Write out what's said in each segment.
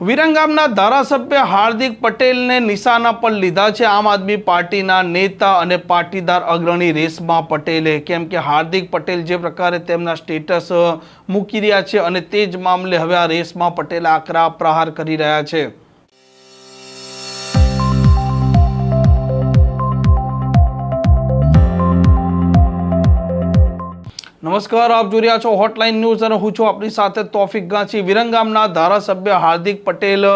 વિરંગામના ધારાસભ્ય હાર્દિક પટેલને નિશાના પર લીધા છે. આમ આદમી પાર્ટીના નેતા અને પાટીદાર અગ્રણી રેશમા પટેલે. કેમ કે હાર્દિક પટેલ જે પ્રકારે તેમના સ્ટેટસ મૂકી રહ્યા છે અને તે જ મામલે હવે આ રેશમા પટેલ આકરા પ્રહાર કરી રહ્યા છે. નમસ્કાર, આપ જોઈ રહ્યા છો હોટલાઇન ન્યૂઝ અને હું છું આપની સાથે તોફિક ગાંચી વિરંગામના ધારાસભ્ય હાર્દિક પટેલ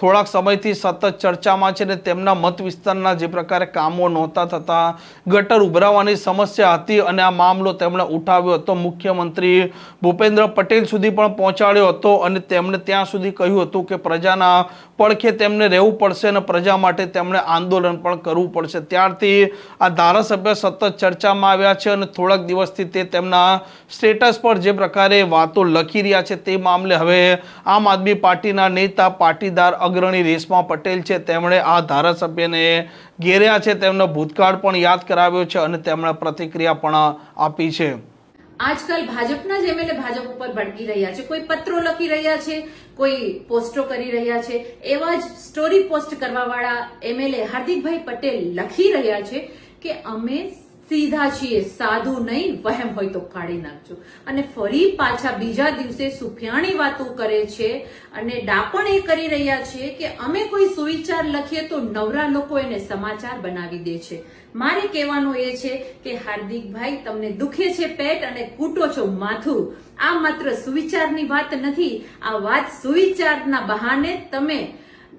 થોડાક સમયથી સતત ચર્ચામાં છે ને તેમના મત વિસ્તારના જે પ્રકારે કામો નહોતા થતા, ગટર ઉભરાવાની સમસ્યા હતી અને આ મામલો તેમણે ઉઠાવ્યો હતો. મુખ્યમંત્રી ભૂપેન્દ્ર પટેલ સુધી પણ પહોંચાડ્યો હતો અને તેમણે ત્યાં સુધી કહ્યું હતું કે પ્રજાના પડખે તેમને રહેવું પડશે અને પ્રજા માટે તેમણે આંદોલન પણ કરવું પડશે. ત્યારથી આ ધારાસભ્ય સતત ચર્ચામાં આવ્યા છે અને થોડાક દિવસથી તે તેમના સ્ટેટસ પર જે પ્રકારે વાતો લખી રહ્યા છે તે મામલે હવે આમ આદમી પાર્ટીના નેતા પાટીદાર અગ્રણી રેશમા પટેલ છે. તેમણે આ ધારાસભ્યને ઘેર્યા છે. તેમનો ભૂતકાળ પણ યાદ કરાવ્યો છે અને તેમણે પ્રતિક્રિયા પણ આપી છે. આજકાલ ભાજપના જ એમએલએ ભાજપ ઉપર ભડકી રહ્યા છે. કોઈ પત્રો લખી રહ્યા છે, કોઈ પોસ્ટો કરી રહ્યા છે. એવા જ સ્ટોરી પોસ્ટ કરવાવાળા એમએલએ હાર્દિકભાઈ પટેલ લખી રહ્યા છે કે અમે સીધા છીએ, સાધુ નહીં, વહેમ હોય તો કાઢી નાખજો. અને ફરી પાછા બીજા દિવસે સુફિયાણી વાતો કરે છે અને ડાપણ એ કરી રહ્યા છે કે અમે કોઈ સુવિચાર લખીએ તો નવરા લોકો એને સમાચાર બનાવી દે છે. મારે કહેવાનું એ છે કે હાર્દિકભાઈ તમને દુખે છે પેટ અને કૂટો છો માથું. આ માત્ર સુવિચારની વાત નથી, આ વાત સુવિચારના બહાને તમે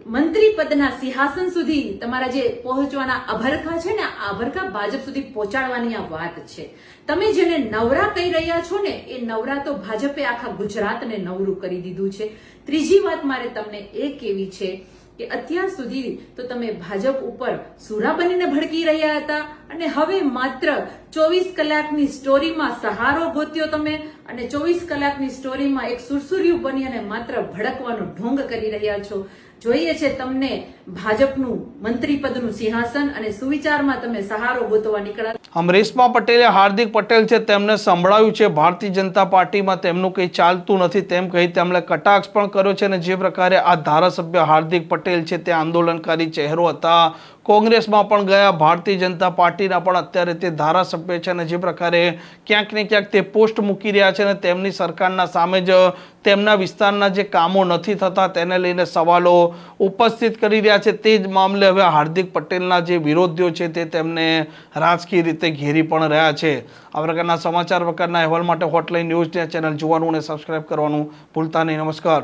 મંત્રી પદના સિંહાસન સુધી તમારા જે પહોંચવાના અભરખા છે ને, આ અભરખા ભાજપ સુધી પહોંચાડવાની આ વાત છે. તમે જેને નવરા કહી રહ્યા છો ને, એ નવરા તો ભાજપે આખા ગુજરાતને નવરું કરી દીધું છે. ત્રીજી વાત મારે તમને એ કેવી છે કે અત્યાર સુધી તો તમે ભાજપ ઉપર સુરા બનીને ભડકી રહ્યા હતા અને હવે માત્ર ચોવીસ કલાકની સ્ટોરીમાં સહારો ગોત્યો તમે અને ચોવીસ કલાકની સ્ટોરીમાં એક સુરસુર્યું બની અને માત્ર ભડકવાનો ઢોંગ કરી રહ્યા છો. જોઈએ છે તમને ભાજપનું મંત્રી પદનું સિંહાસન અને સુવિચારમાં તમે સહારો ગોતવા નીકળ્યા અમરેશમાં રેશમા પટેલે હાર્દિક પટેલ છે તેમને સંભળાવ્યું છે. ભારતીય જનતા પાર્ટીમાં તેમનું કંઈ ચાલતું નથી. તેમ કહી તેમણે કટાક્ષ પણ કર્યો છે અને જે પ્રકારે આ ધારાસભ્ય હાર્દિક પટેલ છે તે આંદોલનકારી ચહેરો હતા. કોંગ્રેસમાં પણ ગયા. ભારતીય જનતા પાર્ટીના પણ અત્યારે તે ધારાસભ્ય છે અને જે પ્રકારે ક્યાંક ને ક્યાંક તે પોસ્ટ મૂકી રહ્યા છે અને તેમની સરકારના સામે જ તેમના વિસ્તારના જે કામો નથી થતા તેને લઈને સવાલો ઉપસ્થિત કરી રહ્યા છે. તે જ મામલે હવે હાર્દિક પટેલના જે વિરોધીઓ છે તે તેમને રાજકીય રીતે ઘેરી પણ રહ્યા છે. આ પ્રકારના સમાચાર પ્રકારના અહેવાલ માટે હોટલાઇન ન્યૂઝ ચેનલ જોવાનું અને સબસ્ક્રાઈબ કરવાનું ભૂલતા નહીં. નમસ્કાર.